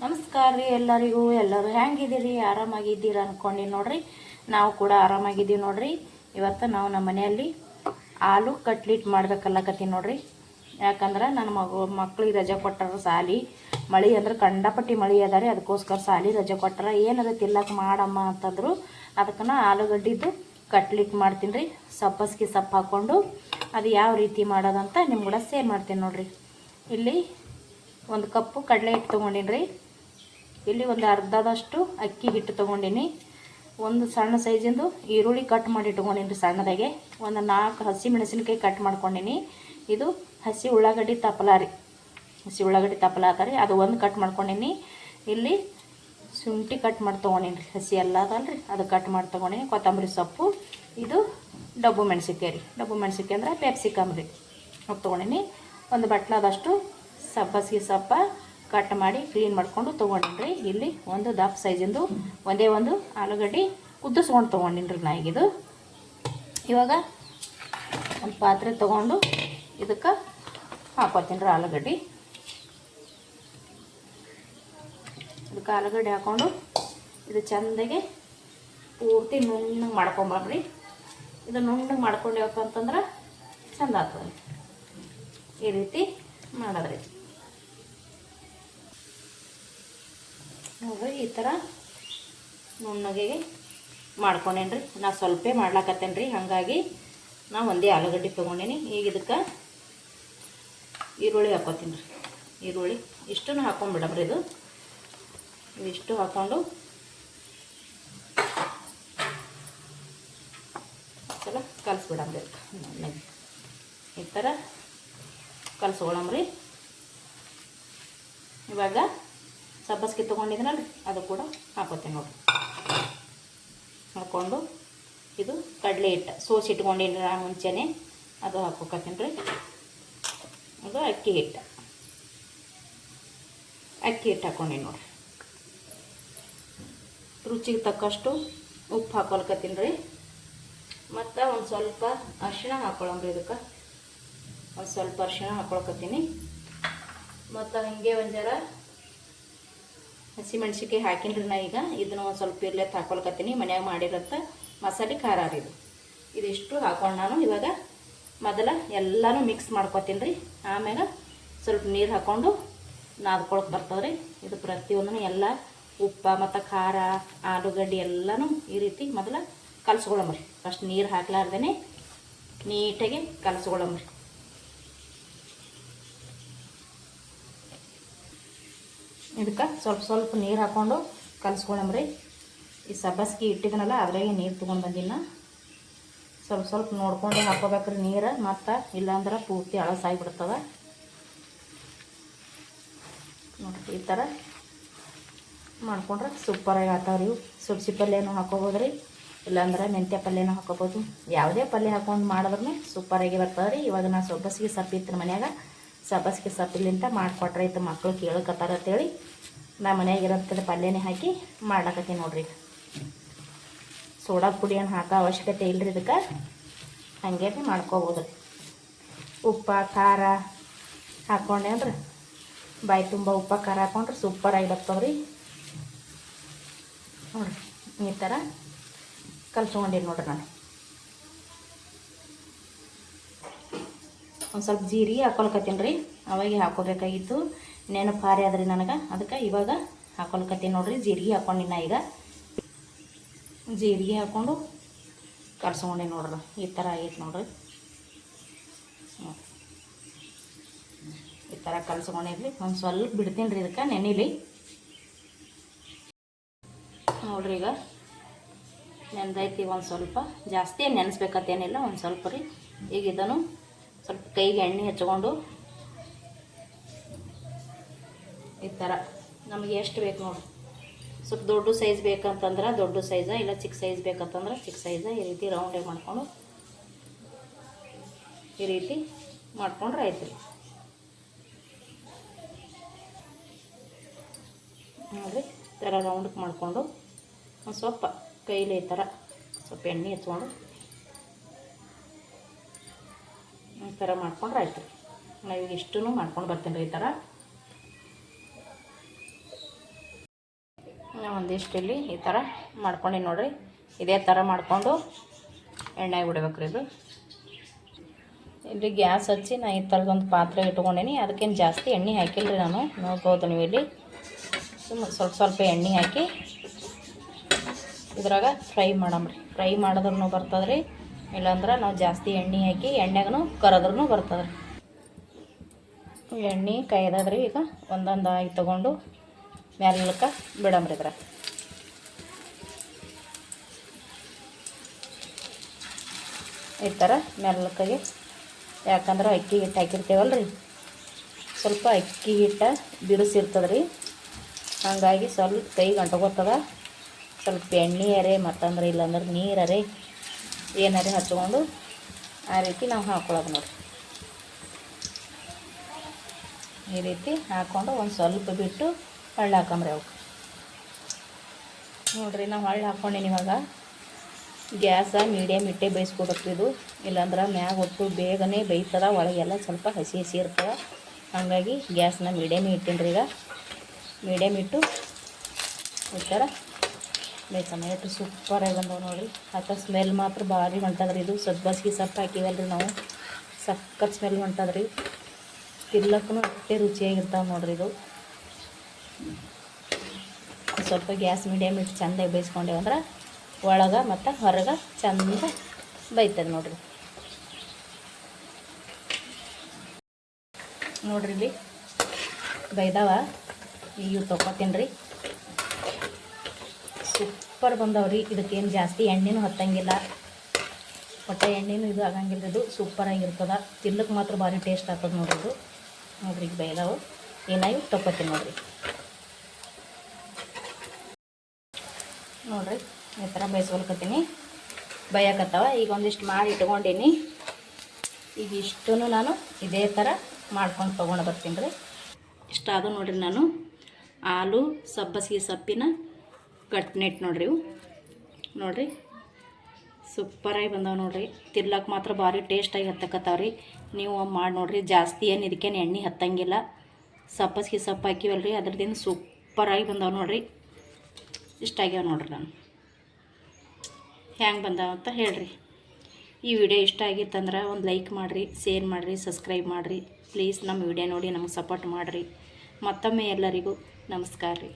ನಮಸ್ಕಾರ ರೀ ಎಲ್ಲರಿಗೂ, ಎಲ್ಲರೂ ಹೆಂಗಿದ್ದೀರಿ? ಆರಾಮಾಗಿದ್ದೀರ ಅಂದ್ಕೊಂಡಿ ನೋಡ್ರಿ. ನಾವು ಕೂಡ ಆರಾಮಾಗಿದ್ದೀವಿ ನೋಡ್ರಿ. ಇವತ್ತು ನಾವು ನಮ್ಮ ಮನೆಯಲ್ಲಿ ಆಲೂ ಕಟ್ಲಿಟ್ ಮಾಡ್ಬೇಕಲ್ಲಕತ್ತೀನಿ ನೋಡ್ರಿ. ಯಾಕಂದ್ರೆ ನನ್ನ ಮಗು, ಮಕ್ಳಿಗೆ ರಜೆ ಕೊಟ್ಟರು ಸಾಲಿ. ಮಳೆ ಅಂದ್ರೆ ಕಂಡಪಟ್ಟಿ ಮಳೆ ಅದ ಅದಕ್ಕೋಸ್ಕರ ಸಾಲಿ ರಜೆ ಕೊಟ್ಟಾರ. ಏನದ ತಿಲ್ಲಕ್ಕೆ ಮಾಡಮ್ಮ ಅಂತಂದ್ರು ಅದಕ್ಕೆ ಆಲೂಗಡ್ಡಿದ್ದು ಕಟ್ಲಿಟ್ ಮಾಡ್ತೀನಿ ರೀ. ಸಪ್ಪಸ್ಗೆ ಸೊಪ್ಪು ಹಾಕ್ಕೊಂಡು ಅದು ಯಾವ ರೀತಿ ಮಾಡೋದಂತ ನಿಮ್ಗೆ ಕೂಡ ಸೇರ್ ಮಾಡ್ತೀನಿ ನೋಡ್ರಿ. ಇಲ್ಲಿ ಒಂದು ಕಪ್ಪು ಕಡಲೆ ಹಿಟ್ಟು ತೊಗೊಂಡಿನಿ ರೀ. ಇಲ್ಲಿ ಒಂದು ಅರ್ಧದಷ್ಟು ಅಕ್ಕಿ ಹಿಟ್ಟು ತೊಗೊಂಡಿನಿ. ಒಂದು ಸಣ್ಣ ಸೈಜಿಂದು ಈರುಳ್ಳಿ ಕಟ್ ಮಾಡಿ ಇಟ್ಕೊಂಡಿನಿ ರೀ ಸಣ್ಣದಾಗೆ. ಒಂದು ನಾಲ್ಕು ಹಸಿ ಮೆಣಸಿನಕಾಯಿ ಕಟ್ ಮಾಡ್ಕೊಂಡಿನಿ. ಇದು ಹಸಿ ಉಳ್ಳಾಗಡ್ಡಿ ತಪ್ಪಲ ರೀ. ಹಸಿ ಉಳ್ಳಾಗಡ್ಡಿ ತಪ್ಪಲ ಅದು ಒಂದು ಕಟ್ ಮಾಡ್ಕೊಂಡಿನಿ. ಇಲ್ಲಿ ಶುಂಠಿ ಕಟ್ ಮಾಡಿ ತೊಗೊಂಡಿನಿ ರೀ. ಹಸಿ ಎಲ್ಲ ಅದಲ್ರಿ ಅದು ಕಟ್ ಮಾಡಿ ತೊಗೊಂಡಿನಿ. ಕೊತ್ತಂಬರಿ ಸೊಪ್ಪು. ಇದು ಡಬ್ಬು ಮೆಣಸಿನ್ಕಾಯಿ ರೀ. ಡಬ್ಬು ಮೆಣಸಿನ್ಕಾಯಿ ಅಂದ್ರೆ ಪ್ಯಾಪ್ಸಿಕಮ್ ರೀ. ಅದು ತೊಗೊಂಡಿನಿ. ಒಂದು ಬಟ್ಲಾದಷ್ಟು ಸಬ್ಬಸಿಗೆ ಸೊಪ್ಪ ಕಟ್ ಮಾಡಿ ಕ್ಲೀನ್ ಮಾಡಿಕೊಂಡು ತೊಗೊಂಡಿನ್ರಿ ಇಲ್ಲಿ ಒಂದು ದಪ್ಪ ಸೈಜಿಂದು ಒಂದೇ ಒಂದು ಆಲೂಗಡ್ಡೆ ಕುದಿಸ್ಕೊಂಡು ತೊಗೊಂಡಿನ್ರಿ ನಾ ಈಗ ಇದು. ಇವಾಗ ಒಂದು ಪಾತ್ರೆ ತೊಗೊಂಡು ಇದಕ್ಕೆ ಹಾಕೋತೀನಿ ರೀ ಆಲೂಗಡ್ಡೆ. ಇದಕ್ಕೆ ಆಲೂಗಡ್ಡೆ ಹಾಕ್ಕೊಂಡು ಇದು ಚೆಂದಾಗಿ ಪೂರ್ತಿ ನುಣ್ಣಗೆ ಮಾಡ್ಕೊಂಬರ್ರಿ. ಇದು ನುಣ್ಣಗೆ ಮಾಡ್ಕೊಂಡೇವಪ್ಪ ಅಂತಂದ್ರೆ ಚಂದ ಆಗ್ತದೆ. ಈ ರೀತಿ ಮಾಡೋದ್ರಿ. ನೋಡ್ರಿ ಈ ಥರ ನುಣ್ಣಗೆ ಮಾಡ್ಕೊಂಡೇನಿ ರೀ ನಾ ಸ್ವಲ್ಪ ಮಾಡ್ಲಾಕತ್ತೇನೆ ರೀ ಹಾಗಾಗಿ ನಾ ಒಂದೇ ಆಲೂಗಡ್ಡೆ ತೊಗೊಂಡೇನಿ. ಈಗ ಇದಕ್ಕೆ ಈರುಳ್ಳಿ ಹಾಕೋತೀನಿ ರೀ ಈರುಳ್ಳಿ ಇಷ್ಟನ್ನು ಹಾಕೊಂಡ್ಬಿಡಮ್ರಿ ಇದು. ಇಷ್ಟು ಹಾಕ್ಕೊಂಡು ಸಲ ಕಲಿಸ್ಬಿಡಮ್ರಿ ಅದಕ್ಕೆ ಈ ಥರ ರೀ ಇವಾಗ ಸಬ್ಬಸ್ಗೆ ತೊಗೊಂಡಿದ್ದೀನಲ್ರಿ ಅದು ಕೂಡ ಹಾಕೋತೀನಿ ನೋಡಿ ಹಾಕ್ಕೊಂಡು ಇದು ಕಡಲೆ ಹಿಟ್ಟು, ಸೋಸಿ ಇಟ್ಕೊಂಡಿನಿ ನಾ ಮುಂಚೆನೆ, ಅದು ಹಾಕೋಕತ್ತೀನಿ ರೀ. ಅದು ಅಕ್ಕಿ ಹಿಟ್ಟು. ಅಕ್ಕಿ ಹಿಟ್ಟು ಹಾಕ್ಕೊಂಡಿನಿ ನೋಡಿರಿ. ರುಚಿಗೆ ತಕ್ಕಷ್ಟು ಉಪ್ಪು ಹಾಕೊಳ್ಕತ್ತೀನಿ ರೀ. ಮತ್ತು ಒಂದು ಸ್ವಲ್ಪ ಅರಿಶಿಣ ಹಾಕೊಳ್ಳಂಬ್ರಿ ಇದಕ್ಕೆ. ಒಂದು ಸ್ವಲ್ಪ ಅರಿಶಿಣ ಹಾಕೊಳ್ಕತ್ತೀನಿ. ಮತ್ತು ಹಾಗೆ ಒಂದು ಜರ ಹಸಿಮೆಣ್ಸಿಕಾಯಿ ಹಾಕಿನ್ರಿ ನಾ ಈಗ. ಇದನ್ನು ಒಂದು ಸ್ವಲ್ಪ ಇರ್ಲೇ ಹಾಕೊಳ್ಕತ್ತೀನಿ. ಮನ್ಯಾಗ ಮಾಡಿರತ್ತ ಮಸಾಲೆ ಖಾರ ರೀ ಇದು. ಇದಿಷ್ಟು ಹಾಕೊಂಡು ನಾನು ಇವಾಗ ಮೊದಲ ಎಲ್ಲನೂ ಮಿಕ್ಸ್ ಮಾಡ್ಕೊತೀನಿ ರೀ ಆಮ್ಯಾಗ ಸ್ವಲ್ಪ ನೀರು ಹಾಕ್ಕೊಂಡು ನಾದ್ಕೊಳಕ್ಕೆ ಬರ್ತಾವೆ ರೀ ಇದು ಪ್ರತಿಯೊಂದನ್ನು ಎಲ್ಲ ಉಪ್ಪು ಮತ್ತು ಖಾರ, ಆಲೂಗಡ್ಡೆ ಎಲ್ಲನೂ ಈ ರೀತಿ ಮೊದಲ ಕಲ್ಸ್ಕೊಳಮ್ರಿ ಫಸ್ಟ್ ನೀರು ಹಾಕ್ಲಾರ್ದೇ ನೀಟಾಗಿ ಕಲ್ಸ್ಕೊಳಮ್ರಿ ಇದಕ್ಕೆ ಸ್ವಲ್ಪ ಸ್ವಲ್ಪ ನೀರು ಹಾಕ್ಕೊಂಡು ಕಲ್ಸ್ಕೊಳಮ್ರಿ ಈ ಸಬ್ಬಸ್ಗೆ ಇಟ್ಟಿದ್ನಲ್ಲ, ಅದ್ರಾಗೆ ನೀರು ತೊಗೊಂಡು ಬಂದಿಲ್ಲ ಸ್ವಲ್ಪ ಸ್ವಲ್ಪ ನೋಡ್ಕೊಂಡು ಹಾಕೋಬೇಕ್ರಿ ನೀರು, ಮತ್ತು ಇಲ್ಲಾಂದ್ರೆ ಪೂರ್ತಿ ಅಳಸಾಗಿಬಿಡ್ತವೆ ನೋಡಿ ಈ ಥರ ಮಾಡ್ಕೊಂಡ್ರೆ ಸೂಪರಾಗಿ ಆಗ್ತಾವ್ರಿ ಇವು. ಸೊಪ್ಸಿ ಪಲ್ಯನೂ ಹಾಕೋಬೋದು ರೀ ಇಲ್ಲಾಂದ್ರೆ ಮೆಂತ್ಯ ಪಲ್ಯನೂ ಹಾಕೋಬೋದು. ಯಾವುದೇ ಪಲ್ಯ ಹಾಕೊಂಡು ಮಾಡಿದ್ರೂ ಸೂಪರಾಗಿ ಬರ್ತದೆ ರೀ ಇವಾಗ ನಾ ಸೊಬ್ಬಸಿಗೆ ಸೊಪ್ಪಿತ್ತು ಮನ್ಯಾಗ. ಸಬ್ಬಸಿಗೆ ಮಾಡಿಕೊಟ್ರೆ ಇತ್ತು ಮಕ್ಕಳು ಕೇಳಕತ್ತಾರ ಅಂತೇಳಿ ನಾ ಮನೆಯಾಗ ಇರೋದಕ್ಕೆ ಪಲ್ಯನೇ ಹಾಕಿ ಮಾಡ್ಲಕತ್ತೀನಿ ನೋಡ್ರಿ. ಸೋಡಾ ಪುಡಿ ಏನು ಹಾಕೋ ಅವಶ್ಯಕತೆ ಇಲ್ಲರಿ ಇದಕ್ಕೆ. ಹಾಗೆ ಮಾಡ್ಕೋಬೋದು. ಉಪ್ಪು, ಖಾರ ಹಾಕ್ಕೊಂಡೆ ಅಂದ್ರೆ ಬಾಯಿ ತುಂಬ ಉಪ್ಪ, ಖಾರ ಹಾಕೊಂಡ್ರೆ ಸೂಪರಾಗಿ ಬರ್ತವ್ರಿ ನೋಡ್ರಿ, ಈ ಥರ ಕಲ್ಸ್ಕೊಂಡಿನಿ ನೋಡ್ರಿ ನಾನು. ಒಂದು ಸ್ವಲ್ಪ ಜೀರಿಗೆ ಹಾಕೊಳ್ಕತ್ತೀನಿ ರೀ. ಅವಾಗೆ ಹಾಕೋಬೇಕಾಗಿತ್ತು. ನೆನಪು ಹಾರಿ ಆದ್ರಿ ನನಗೆ. ಅದಕ್ಕೆ ಇವಾಗ ಹಾಕೊಳ್ಕತ್ತೀನಿ ನೋಡ್ರಿ. ಜೀರಿಗೆ ಹಾಕೊಂಡಿನ ಈಗ ಜೀರಿಗೆ ಹಾಕ್ಕೊಂಡು ಕಲ್ಸ್ಕೊಂಡೆ ನೋಡ್ರಿ. ಈ ಥರ ಆಗೈತೆ ನೋಡ್ರಿ. ಈ ಥರ ಕಲ್ಸ್ಕೊಂಡಿರ್ಲಿ ಒಂದು ಸ್ವಲ್ಪ ಬಿಡ್ತೀನಿ ರೀ ಇದಕ್ಕೆ ನೆನಿಲಿ. ನೋಡ್ರಿ ಈಗ ನೆನೆದೈತಿ ಒಂದು ಸ್ವಲ್ಪ. ಜಾಸ್ತಿ ನೆನೆಸ್ಬೇಕತ್ತೇನಿಲ್ಲ ಒಂದು ಸ್ವಲ್ಪ ರೀ. ಈಗ ಇದನ್ನು ಸ್ವಲ್ಪ ಕೈಗೆ ಎಣ್ಣೆ ಹಚ್ಕೊಂಡು ಈ ಥರ. ನಮಗೆ ಎಷ್ಟು ಬೇಕು ನೋಡಿ. ಸ್ವಲ್ಪ ದೊಡ್ಡ ಸೈಜ್ ಬೇಕಂತಂದ್ರೆ ದೊಡ್ಡ ಸೈಜ, ಇಲ್ಲ ಚಿಕ್ಕ ಸೈಜ್ ಬೇಕಂತಂದ್ರೆ ಚಿಕ್ಕ ಸೈಜ, ಈ ರೀತಿ ರೌಂಡಾಗಿ ಮಾಡಿಕೊಂಡು ಈ ರೀತಿ ಮಾಡಿಕೊಂಡ್ರೆ ಆಯ್ತು ನೋಡಿರಿ, ಈ ಥರ ರೌಂಡಕ್ಕೆ ಮಾಡಿಕೊಂಡು ಒಂದು ಸ್ವಲ್ಪ ಕೈಲಿ ಈ ಥರ ಸ್ವಲ್ಪ ಎಣ್ಣೆ ಹಚ್ಕೊಂಡು ಥರ ಮಾಡ್ಕೊಂಡ್ರೆ ಆಯ್ತು. ರೀ ಈಗ ಇಷ್ಟೂ ಮಾಡ್ಕೊಂಡು ಬರ್ತೀನಿ ರೀ ಈ ಥರ ನಾ ಒಂದಿಷ್ಟು ಇಲ್ಲಿ ಈ ಥರ ಮಾಡ್ಕೊಂಡು ನೋಡಿರಿ. ಇದೇ ಥರ ಮಾಡಿಕೊಂಡು ಎಣ್ಣೆಗೆ ಬಿಡ್ಬೇಕ್ರಿ ಇದು. ಇಲ್ಲಿ ಗ್ಯಾಸ್ ಹಚ್ಚಿ ನಾ ಈ ಥರದೊಂದು ಪಾತ್ರೆ ಇಟ್ಕೊಂಡೀನಿ. ಅದಕ್ಕೇನು ಜಾಸ್ತಿ ಎಣ್ಣೆ ಹಾಕಿಲ್ಲ ರೀ ನಾನು. ನೋಡ್ಬೋದು ನೀವು ಇಲ್ಲಿ. ಸುಮ್ಮ ಸ್ವಲ್ಪ ಸ್ವಲ್ಪ ಎಣ್ಣೆ ಹಾಕಿ ಇದ್ರಾಗ ಫ್ರೈ ಮಾಡಮ್ರಿ. ಫ್ರೈ ಮಾಡಿದ್ರೂ ಬರ್ತದೆ ರೀ ಇಲ್ಲಾಂದ್ರೆ ನಾವು ಜಾಸ್ತಿ ಎಣ್ಣೆ ಹಾಕಿ ಎಣ್ಣೆಗೂ ಕರೆದ್ರೂ ಬರ್ತದೆ ರೀ ಎಣ್ಣೆ ಕಾಯ್ದದ್ರಿ ಈಗ ಒಂದೊಂದಾಗಿ ತೊಗೊಂಡು ಮ್ಯಾಲಕ್ಕೆ ಬಿಡಮ್ರಿ ಇದ್ರ ಈ ಥರ ಮೆಲ್ಲಕ್ಕಾಗಿ ಯಾಕಂದ್ರೆ ಅಕ್ಕಿ ಹಿಟ್ಟು ಹಾಕಿರ್ತೇವಲ್ಲ ರೀ ಸ್ವಲ್ಪ ಅಕ್ಕಿ ಹಿಟ್ಟು ಬಿರುಸಿರ್ತದೆ ರೀ ಹಾಗಾಗಿ ಸ್ವಲ್ಪ ಕೈ ಗಂಟಗೋತದ ಸ್ವಲ್ಪ ಎಣ್ಣೆ ಅರೆ ಮತ್ತಂದ್ರೆ ಇಲ್ಲಾಂದ್ರೆ ನೀರರೆ ಏನಾರೆ ಹಚ್ಕೊಂಡು ಆ ರೀತಿ ನಾವು ಹಾಕ್ಕೊಳ್ಳೋದು ನೋಡಿ ಈ ರೀತಿ ಹಾಕ್ಕೊಂಡು ಒಂದು ಸ್ವಲ್ಪ ಬಿಟ್ಟು ಹಳ್ಳ ಹಾಕಂಬ್ರಿ ಅವಕ್ಕೆ. ನೋಡಿರಿ, ನಾವು ಹಳ್ಳ ಹಾಕ್ಕೊಂಡೇನಿ ಇವಾಗ. ಗ್ಯಾಸ ಮೀಡಿಯಮ್ ಇಟ್ಟೆ ಬೇಯಿಸ್ಕೊಬೇಕು ಇದು. ಇಲ್ಲಾಂದ್ರೆ ಮ್ಯಾಗ ಒಟ್ಟು ಬೇಗನೆ ಬೇಯ್ತದ ಒಳಗೆಲ್ಲ ಸ್ವಲ್ಪ ಹಸಿ ಹಸಿ ಇರ್ತದೆ. ಹಾಗಾಗಿ ಗ್ಯಾಸ್ನ ಮೀಡಿಯಮ್ ಇಟ್ಟೀನಿ ರೀ ಈಗ. ಮೀಡಿಯಮ್ ಇಟ್ಟು ಈ ಥರ ಬೇಯ್ಸಮ್ಮ ಎಷ್ಟು ಸೂಪರಾಗಿ ಬಂದವು ನೋಡಿರಿ. ಆತ ಸ್ಮೆಲ್ ಮಾತ್ರ ಭಾರಿ ಹೊಂಟದ್ರಿ ಇದು. ಸಬ್ಬಸ್ಗೆ ಸೊಪ್ಪು ಹಾಕಿವಲ್ರಿ ನಾವು. ಸಖತ್ ಸ್ಮೆಲ್ ಹೊಂಟದ್ರಿ ತಿರ್ಲಕ್ಕೂ ಅಷ್ಟೇ ರುಚಿಯಾಗಿರ್ತಾವೆ ನೋಡ್ರಿ ಇದು. ಸ್ವಲ್ಪ ಗ್ಯಾಸ್ ಮೀಡಿಯಮ್ ಇಟ್ಟು ಚಂದಾಗಿ ಬೇಯಿಸ್ಕೊಂಡೇವು ಅಂದ್ರೆ ಒಳಗೆ ಮತ್ತು ಹೊರಗೆ ಚಂದ ಬೈತದೆ ನೋಡ್ರಿ. ನೋಡ್ರಿ ಇಲ್ಲಿ ಬೈದಾವ. ಈಗ ತೊಕೊತೀನಿ ರೀ. ಸೂಪರ್ ಬಂದವ್ರಿ. ಇದಕ್ಕೇನು ಜಾಸ್ತಿ ಎಣ್ಣೆನೂ ಹತ್ತಂಗಿಲ್ಲ. ಒಟ್ಟು ಎಣ್ಣೆನೂ ಇದು ಆಗಂಗಿಲ್ಲ ಇದು. ಸೂಪರಾಗಿರ್ತದೆ ತಿನ್ಲಕ್ಕೆ ಮಾತ್ರ ಭಾರಿ ಟೇಸ್ಟ್ ಆಗ್ತದೆ ನೋಡೋದು ನೋಡ್ರಿ ಈಗ ಬೈದಾವು ಏನಾಗಿ ತೊಗೊತೀನಿ ನೋಡ್ರಿ. ನೋಡ್ರಿ, ಈ ಥರ ಬೇಯಿಸ್ಕೊಳ್ಕತ್ತೀನಿ. ಬೈಯಕತ್ತವ. ಈಗ ಒಂದಿಷ್ಟು ಮಾಡಿ ಇಟ್ಕೊಂಡೀನಿ. ಈಗ ಇಷ್ಟೂ ನಾನು ಇದೇ ಥರ ಮಾಡ್ಕೊಂಡು ತೊಗೊಂಡು ಬರ್ತೀನಿ ರೀ. ಇಷ್ಟ ಅದು ನೋಡ್ರಿ ನಾನು. ಹಾಲು ಸಬ್ಬಸಿಗೆ ಸೊಪ್ಪಿನ ಕಟ್ನೆಟ್ ನೋಡ್ರಿ ಇವು. ನೋಡ್ರಿ. ಸೂಪರಾಗಿ ಬಂದಾವೆ ನೋಡ್ರಿ. ತಿರ್ಲಕ್ಕೆ ಮಾತ್ರ ಭಾರಿ ಟೇಸ್ಟಾಗಿ ಹತ್ತಕತ್ತಾವ ರೀ. ನೀವು ಮಾಡಿ ನೋಡ್ರಿ, ಜಾಸ್ತಿ ಏನು ಇದಕ್ಕೇನು ಎಣ್ಣೆ ಹತ್ತಂಗಿಲ್ಲ. ಸಬ್ಬಸಿಗೆ ಸೊಪ್ಪು ಹಾಕಿವಲ್ರಿ ಅದ್ರದಿಂದ ಸೂಪರಾಗಿ ಬಂದಾವೆ ನೋಡ್ರಿ. ಇಷ್ಟ ಆಗ್ಯಾವ ನೋಡ್ರಿ ನಾನು. ಹ್ಯಾಂಗೆ ಬಂದಾವ ಅಂತ ಹೇಳ್ರಿ. ಈ ವಿಡಿಯೋ ಇಷ್ಟ ಆಗಿತ್ತಂದ್ರೆ ಒಂದು ಲೈಕ್ ಮಾಡಿರಿ ಶೇರ್ ಮಾಡಿರಿ ಸಬ್ಸ್ಕ್ರೈಬ್ ಮಾಡಿರಿ. ಪ್ಲೀಸ್ ನಮ್ಮ ವಿಡಿಯೋ ನೋಡಿ ನಮಗೆ ಸಪೋರ್ಟ್ ಮಾಡಿರಿ. ಮತ್ತೊಮ್ಮೆ ಎಲ್ಲರಿಗೂ ನಮಸ್ಕಾರ ರೀ.